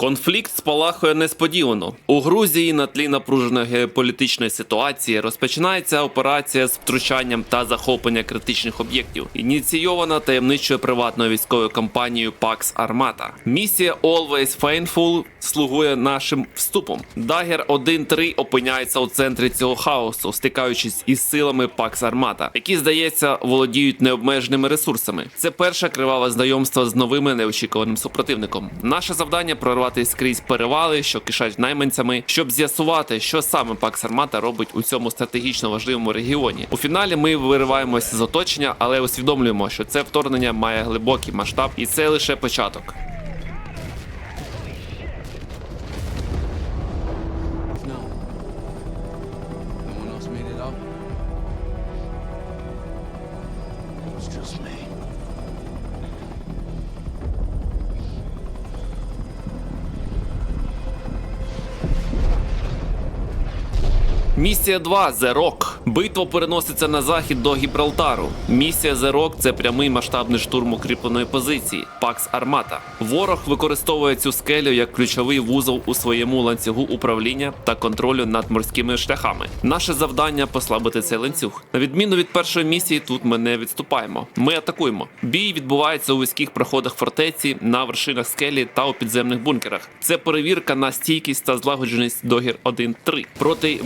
Конфлікт спалахує несподівано. У Грузії на тлі напруженої геополітичної ситуації розпочинається операція з втручанням та захоплення критичних об'єктів, ініційована таємничою приватною військовою компанією Pax Armata. Місія Always Faithful слугує нашим вступом. Дагер 1-3 опиняється у центрі цього хаосу, стикаючись із силами Pax Armata, які, здається, володіють необмеженими ресурсами. Це перше криваве знайомство з новими неочікуваним супротивником. Наше завдання прорвати скрізь перевали, що кишать найманцями, щоб з'ясувати, що саме Pax Armata робить у цьому стратегічно важливому регіоні. У фіналі ми вириваємося з оточення, але усвідомлюємо, що це вторгнення має глибокий масштаб, і це лише початок. Місія 2 The Rock. Битва переноситься на захід до Гібралтару. Місія The Rock – це прямий масштабний штурм укріпленої позиції Пакс Армата. Ворог використовує цю скелю як ключовий вузол у своєму ланцюгу управління та контролю над морськими шляхами. Наше завдання послабити цей ланцюг. На відміну від першої місії, тут ми не відступаємо. Ми атакуємо. Бій відбувається у вузьких проходах фортеці, на вершинах скелі та у підземних бункерах. Це перевірка на стійкість та злагодженість догір 1-3 проти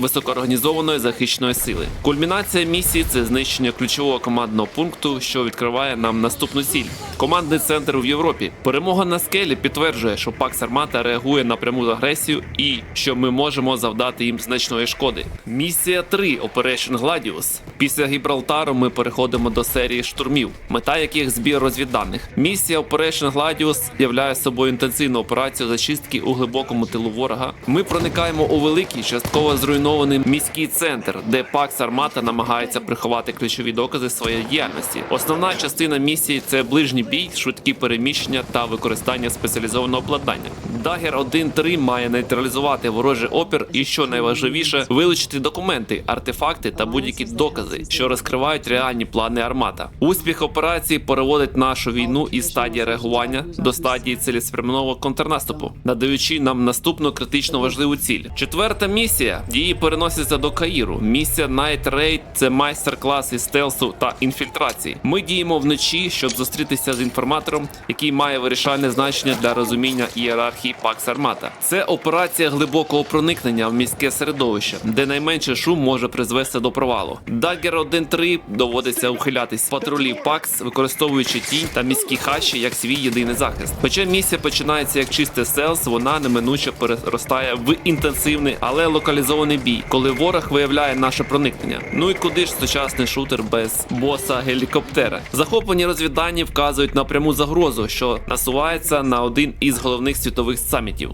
високоорганізованої захищеної сили. Кульмінація місії це знищення ключового командного пункту, що відкриває нам наступну ціль. Командний центр в Європі. Перемога на скелі підтверджує, що Пакс Армата реагує на пряму агресію і що ми можемо завдати їм значної шкоди. Місія 3 Operation Gladius. Після Гібралтару ми переходимо до серії штурмів, мета яких збір розвідданих. Місія Operation Gladius являє собою інтенсивну операцію зачистки у глибокому тилу ворога. Ми проникаємо у великий, частково зруйнований міський центр, де Пакс Армата намагається приховати ключові докази своєї діяльності. Основна частина місії це ближній бій, швидкі переміщення та використання спеціалізованого обладнання. Дагер 1-3 має нейтралізувати ворожий опір і, що найважливіше, вилучити документи, артефакти та будь-які докази, що розкривають реальні плани армата. Успіх операції переводить нашу війну із стадії реагування до стадії цілеспрямованого контрнаступу, надаючи нам наступну критично важливу ціль. Четверта місія дії переносяться до Каїру. Місія Night Raid – це майстер-клас із стелсу та інфільтрації. Ми діємо вночі, щоб зустрітися з інформатором, який має вирішальне значення для розуміння ієрархії Пакс Армата. Це операція глибокого проникнення в міське середовище, де найменший шум може призвести до провалу. Дагер 1-3 доводиться ухилятись з патрулів Пакс, використовуючи тінь та міські хащі як свій єдиний захист. Хоча місія починається як чисте селс, вона неминуче переростає в інтенсивний, але локалізований бій, коли ворог виявляє наше проникнення. Ну і куди ж сучасний шутер без боса гелікоптера? Захоплені розвіддані вказують на пряму загрозу, що насувається на один із головних світових самітів.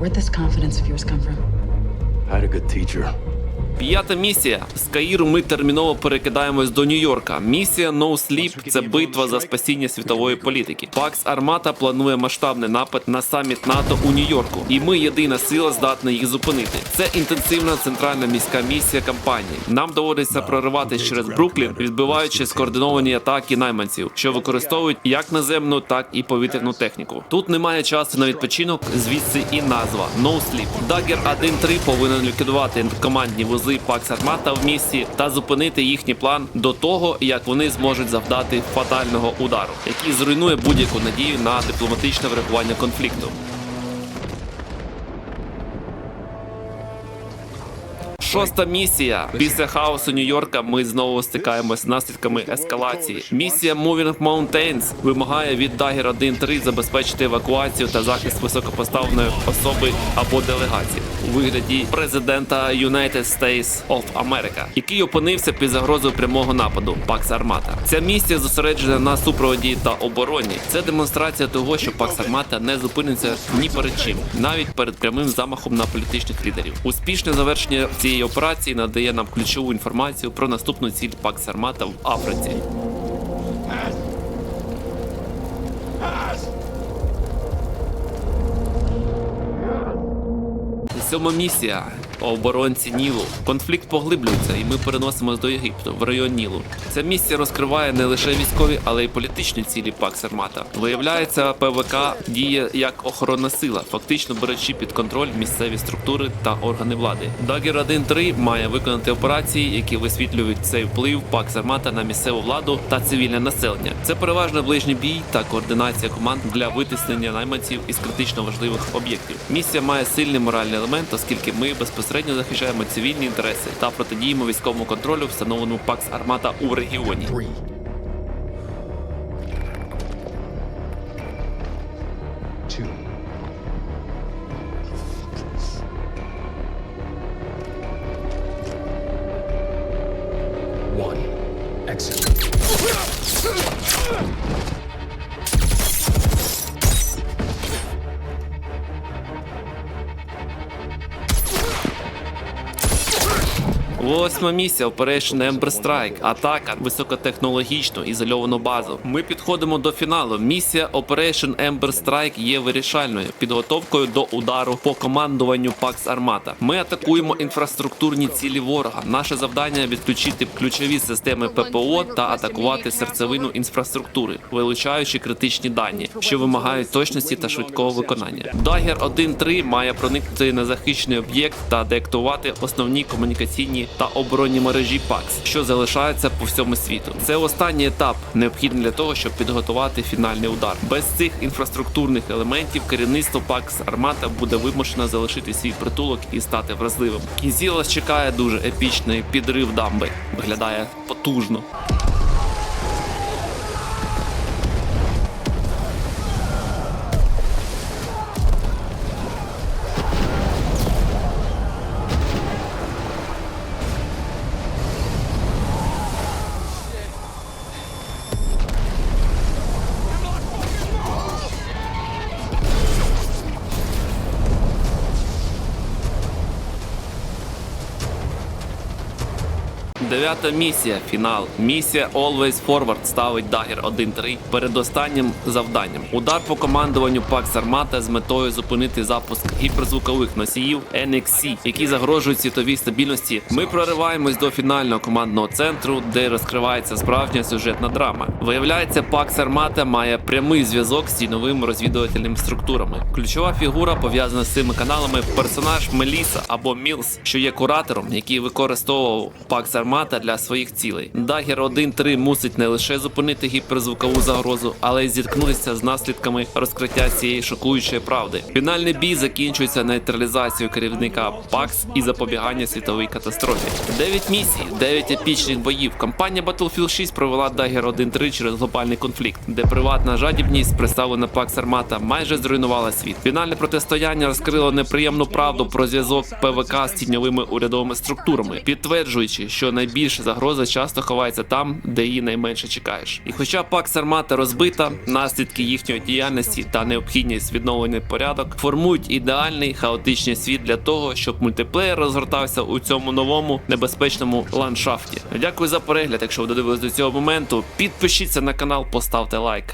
Where'd this confidence of yours come from? I had a good teacher. П'ята місія. З Каїру ми терміново перекидаємось до Нью-Йорка. Місія No Sleep – це битва за спасіння світової політики. Пакс Армата планує масштабний напад на саміт НАТО у Нью-Йорку, і ми єдина сила здатна їх зупинити. Це інтенсивна центральна міська місія кампанії. Нам доводиться прориватись через Бруклін, відбиваючи скоординовані атаки найманців, що використовують як наземну, так і повітряну техніку. Тут немає часу на відпочинок, звідси і назва No Sleep. Дагер 1-3 повинен ліквідувати командні вузи Пакс Армата в місті та зупинити їхній план до того, як вони зможуть завдати фатального удару, який зруйнує будь-яку надію на дипломатичне врегулювання конфлікту. Шоста місія. Після хаосу Нью-Йорка ми знову стикаємось з наслідками ескалації. Місія Moving Mountains вимагає від Dagger 1-3 забезпечити евакуацію та захист високопоставленої особи або делегації у вигляді президента United States of America, який опинився під загрозою прямого нападу Пакс Армата. Ця місія зосереджена на супроводі та обороні. Це демонстрація того, що Пакс Армата не зупиниться ні перед чим, навіть перед прямим замахом на політичних лідерів. Успішне завершення цієї операції надає нам ключову інформацію про наступну ціль Пакс Армата в Африці. Сьома місія. Оборонці Нілу. Конфлікт поглиблюється, і ми переносимось до Єгипту в район Нілу. Ця місія розкриває не лише військові, але й політичні цілі Пакс Армата. Виявляється, ПВК діє як охоронна сила, фактично беручи під контроль місцеві структури та органи влади. Дагер 1.3 має виконати операції, які висвітлюють цей вплив Пакс Армата на місцеву владу та цивільне населення. Це переважно ближній бій та координація команд для витиснення найманців із критично важливих об'єктів. Місія має сильний моральний елемент, оскільки ми безпосередньо захищаємо цивільні інтереси та протидіємо військовому контролю, встановленому Пакс Армата у регіоні. Восьма місія Operation Ember Strike. Атака високотехнологічну ізольовану базу. Ми підходимо до фіналу. Місія Operation Ember Strike є вирішальною підготовкою до удару по командуванню Пакс Армата. Ми атакуємо інфраструктурні цілі ворога. Наше завдання відключити ключові системи ППО та атакувати серцевину інфраструктури, вилучаючи критичні дані, що вимагають точності та швидкого виконання. Дагер 1.3 має проникнути на захищений об'єкт та деактувати основні комунікаційні та оборонні мережі ПАКС, що залишаються по всьому світу. Це останній етап, необхідний для того, щоб підготувати фінальний удар. Без цих інфраструктурних елементів керівництво ПАКС Армата буде вимушено залишити свій притулок і стати вразливим. Кінці вас чекає дуже епічний підрив дамби. Виглядає потужно. Дев'ята місія фінал. Місія Always Forward ставить Dagger 1-3 перед останнім завданням. Удар по командуванню Пакс Армата з метою зупинити запуск гіперзвукових носіїв NXC, які загрожують світовій стабільності. Ми прориваємось до фінального командного центру, де розкривається справжня сюжетна драма. Виявляється, Пакс Армата має прямий зв'язок з тіньовими розвідувальними структурами. Ключова фігура пов'язана з цими каналами персонаж Меліса або Мілс, що є куратором, який використовував Пакс Армата для своїх цілей. Дагер 1-3 мусить не лише зупинити гіперзвукову загрозу, але й зіткнутися з наслідками розкриття цієї шокуючої правди. Фінальний бій закінчується нейтралізацією керівника ПАКС і запобігання світовій катастрофі. Дев'ять місій, дев'ять епічних боїв. Компанія Battlefield 6 провела Dagger 1-3 через глобальний конфлікт, де приватна жадібність, представлена Пакс Армата, майже зруйнувала світ. Фінальне протистояння розкрило неприємну правду про зв'язок ПВК з тіньовими урядовими структурами, підтверджуючи, що найбільша загроза часто ховається там, де її найменше чекаєш. І хоча Пакс Армата розбита, наслідки їхньої діяльності та необхідність відновлення порядок формують ідеальний хаотичний світ для того, щоб мультиплеєр розгортався у цьому новому небезпечному ландшафті. Дякую за перегляд. Якщо ви додивились до цього моменту, підпишіться на канал, поставте лайк.